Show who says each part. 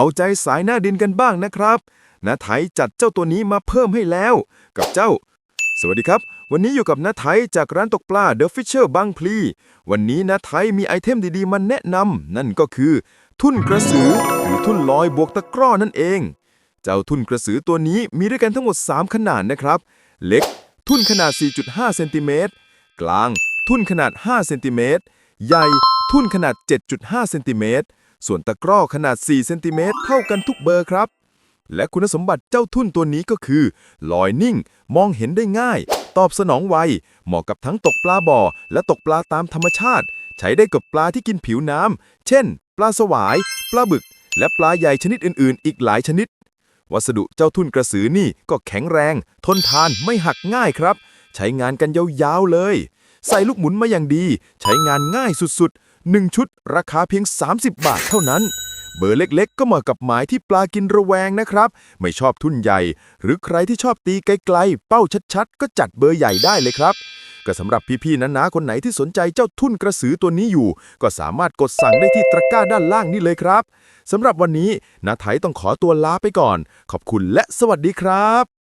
Speaker 1: เอาใจสายหน้าดินกันบ้างนะครับนาไทยจัดเจ้าตัวนี้มาเพิ่มให้แล้ว กับเจ้า สวัสดีครับ วันนี้อยู่กับนาไทยจากร้านตกปลา The Fisher บางพลี วันนี้นาไทยมีไอเทมดีๆมาแนะนำนั่นก็คือ ทุ่นกระสือหรือทุ่นลอยบวกตะกร้อนั่นเอง เจ้าทุ่นกระสือตัวนี้มีด้วยกันทั้งหมด 3 ขนาดนะครับ เล็ก ทุ่นขนาด 4.5เซนติเมตรกลาง ทุ่นขนาด 5 เซนติเมตรใหญ่ ทุ่นขนาด 7.5 เซนติเมตร ส่วนตะกร้อขนาด 4 เซนติเมตรเท่ากันทุกเบอร์ครับ และคุณสมบัติเจ้าทุ่นตัวนี้ก็คือ ลอยนิ่ง มองเห็นได้ง่าย ตอบสนองไว เหมาะกับทั้งตกปลาบ่อ และตกปลาตามธรรมชาติ ใช้ได้กับปลาที่กินผิวน้ำ เช่น ปลาสวาย ปลาบึก และปลาใหญ่ชนิดอื่น ๆ อีกหลายชนิด วัสดุเจ้าทุ่นกระสือนี่ก็แข็งแรง ทนทานไม่หักง่ายครับ ใช้งานกันยาวๆเลย ใส่ลูกหมุนมาอย่างดี ใช้งานง่ายสุดๆ 1 ชุดราคาเพียง 30 บาทเท่านั้น เบอร์เล็กๆ ก็เหมาะกับหมายที่ปลากินระแวงนะครับ ไม่ชอบทุ่นใหญ่ หรือใครที่ชอบตีไกลๆ เป้าชัดๆ ก็จัดเบอร์ใหญ่ได้เลยครับก็สำหรับพี่ๆน้าๆคนไหนที่สนใจเจ้าทุ่นกระสือตัวนี้อยู่ ก็สามารถกดสั่งได้ที่ตะกร้าด้านล่างนี่เลยครับสำหรับวันนี้นาไทยต้องขอตัวลาไปก่อน ขอบคุณและสวัสดีครับ